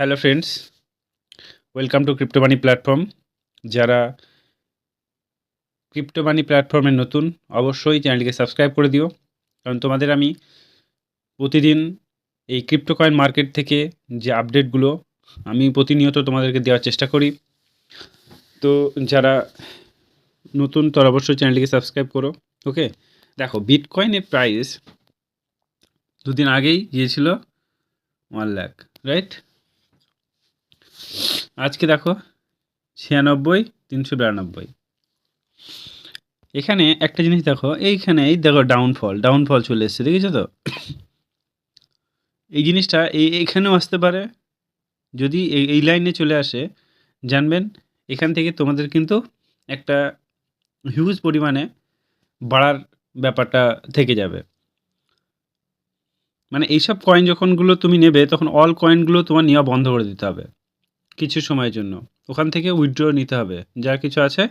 Hello friends welcome to crypto money platform যারা crypto money প্ল্যাটফর্মে নতুন, অবশ্যই চ্যানেলটিকে সাবস্ক্রাইব করে দিও। কারণ তোমাদের আমি প্রতিদিন এই ক্রিপ্টো কয়েন মার্কেট থেকে যে আপডেটগুলো আমি প্রতিনিয়ত তোমাদেরকে দেওয়ার চেষ্টা করি। তো যারা নতুন, তারা অবশ্যই চ্যানেলটিকে সাবস্ক্রাইব করো ওকে দেখো বিটকয়েনের প্রাইস দুদিন আগেই গিয়েছিল ওয়ান লাখ রাইট আজকে দেখো ছিয়ানব্বই, তিনশো বিরানব্বই। এখানে একটা জিনিস দেখো এইখানে এই দেখো ডাউনফল ডাউনফল চলে এসছে, দেখেছ তো? এই জিনিসটা এই এইখানেও আসতে পারে, যদি এই লাইনে চলে আসে, জানবেন, এখান থেকে তোমাদের কিন্তু একটা হিউজ পরিমাণে বাড়ার ব্যাপারটা থেকে যাবে। মানে এইসব কয়েন যখনগুলো তুমি নেবে, তখন অল কয়েনগুলো তোমার নেওয়া বন্ধ করে দিতে হবে। কিছু সময়ের জন্য। ওখান থেকে উইথড্র নিতে হবে। যা কিছু আছে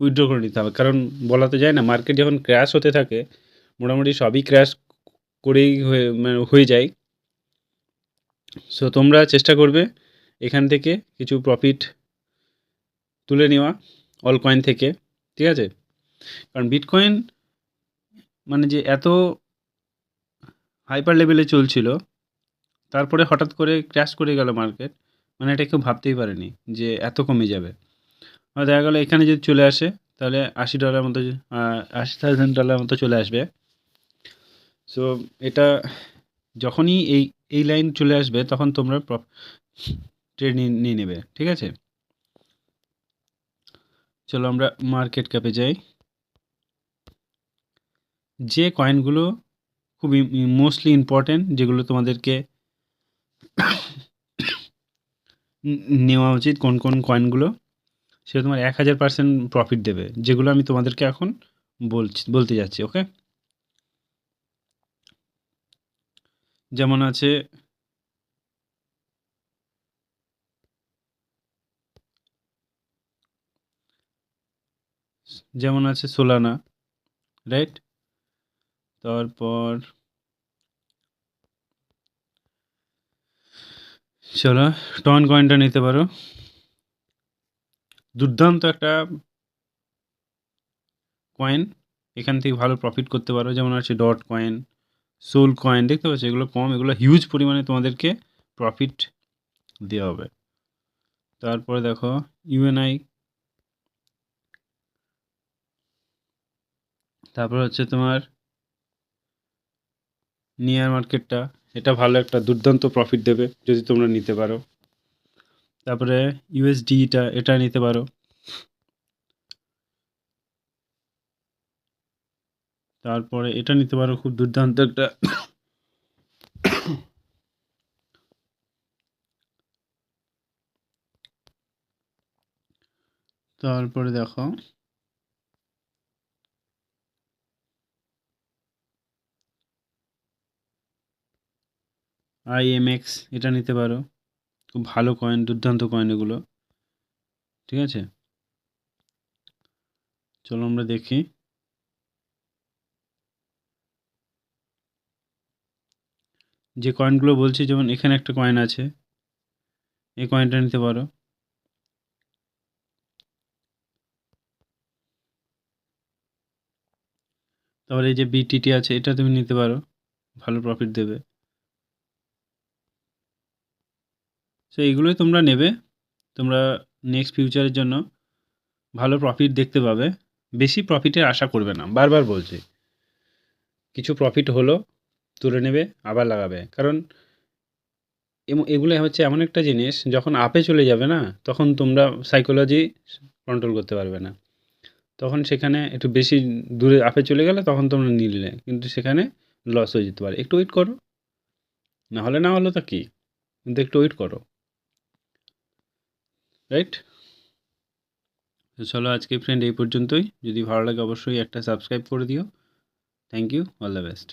উইথড্র করে নিতে হবে। কারণ বলা তো যায় না মার্কেট যখন ক্র্যাশ হতে থাকে, মোটামুটি সবই ক্র্যাশ করেই হয়ে মানে হয়ে যায়। সো তোমরা চেষ্টা করবে এখান থেকে কিছু প্রফিট তুলে নেওয়া অল কয়েন থেকে, ঠিক আছে? কারণ বিটকয়েন মানে যে এত হাইপার লেভেলে চলছিল, তারপরে হঠাৎ করে ক্র্যাশ করে গেল মার্কেট মানে এটা কেউ ভাবতেই পারেনি যে এত কমে যাবে। দেখা গেলো এখানে যদি চলে আসে, তাহলে আশি ডলার মতো আশি থাউজেন্ড ডলার মতো চলে আসবে। সো এটা যখনই এই এই লাইন চলে আসবে, তখন তোমরা ট্রেড নিয়ে নেবে, ঠিক আছে? চলো আমরা মার্কেট ক্যাপে যাই। যে কয়েনগুলো খুব মোস্টলি ইম্পর্টেন্ট যেগুলো তোমাদেরকে নেওয়া উচিত কোন কোন কয়েনগুলো সেটা তোমার এক হাজার পার্সেন্ট প্রফিট দেবে, যেগুলো আমি তোমাদেরকে এখন বলছি, বলতে যাচ্ছি ওকে যেমন আছে যেমন আছে সোলানা রাইট তারপর চলো টন কয়েনটা নিতে পারো। দুর্দান্ত একটা কয়েন এখান থেকে ভালো প্রফিট করতে পারো, যেমন আছে ডট কয়েন সোল কয়েন দেখতে পাচ্ছ? এগুলো কম, এগুলো হিউজ পরিমাণে তোমাদেরকে প্রফিট দেওয়া হবে। তারপরে দেখো ইউএনআই তারপর হচ্ছে তোমার নিয়ার মার্কেটটা এটা ভালো একটা দুর্দান্ত প্রফিট দেবে যদি তোমরা নিতে পারো। তারপরে ইউএসডিটা এটা নিতে পারো। তারপরে এটা নিতে পারো, খুব দুর্দান্ত একটা। তারপরে দেখো আইএমএক্স এটা নিতে পারো। খুব ভালো কয়েন দুর্দান্ত কয়েন এগুলো। ঠিক আছে? চলো আমরা দেখি। যে কয়েনগুলো বলছি, যেমন এখানে একটা কয়েন আছে। এই কয়েনটা নিতে পারো। তারপরে এই যে বিটিটি আছে, এটা তুমি নিতে পারো। ভালো প্রফিট দেবে। সো এইগুলোই তোমরা নেবে। তোমরা নেক্সট ফিউচারের জন্য ভালো প্রফিট দেখতে পাবে। বেশি প্রফিটের আশা করবে না। বারবার বলছি, কিছু প্রফিট হলো, তুলে নেবে, আবার লাগাবে। কারণ এগুলো হচ্ছে এমন একটা জিনিস, যখন আপে চলে যাবে না, তখন তোমরা সাইকোলজি কন্ট্রোল করতে পারবে না। তখন সেখানে একটু বেশি দূরে আপে চলে গেলে তখন তোমরা নিলে, কিন্তু সেখানে লস হয়ে যেতে পারে। একটু ওয়েট করো। না হলে না হলো তা কী? কিন্তু একটু ওয়েট করো। রাইট তো চলো আজকে ফ্রেন্ড এই পর্যন্তই। যদি ভালো লাগে অবশ্যই একটা সাবস্ক্রাইব করে দিও। Thank you all the best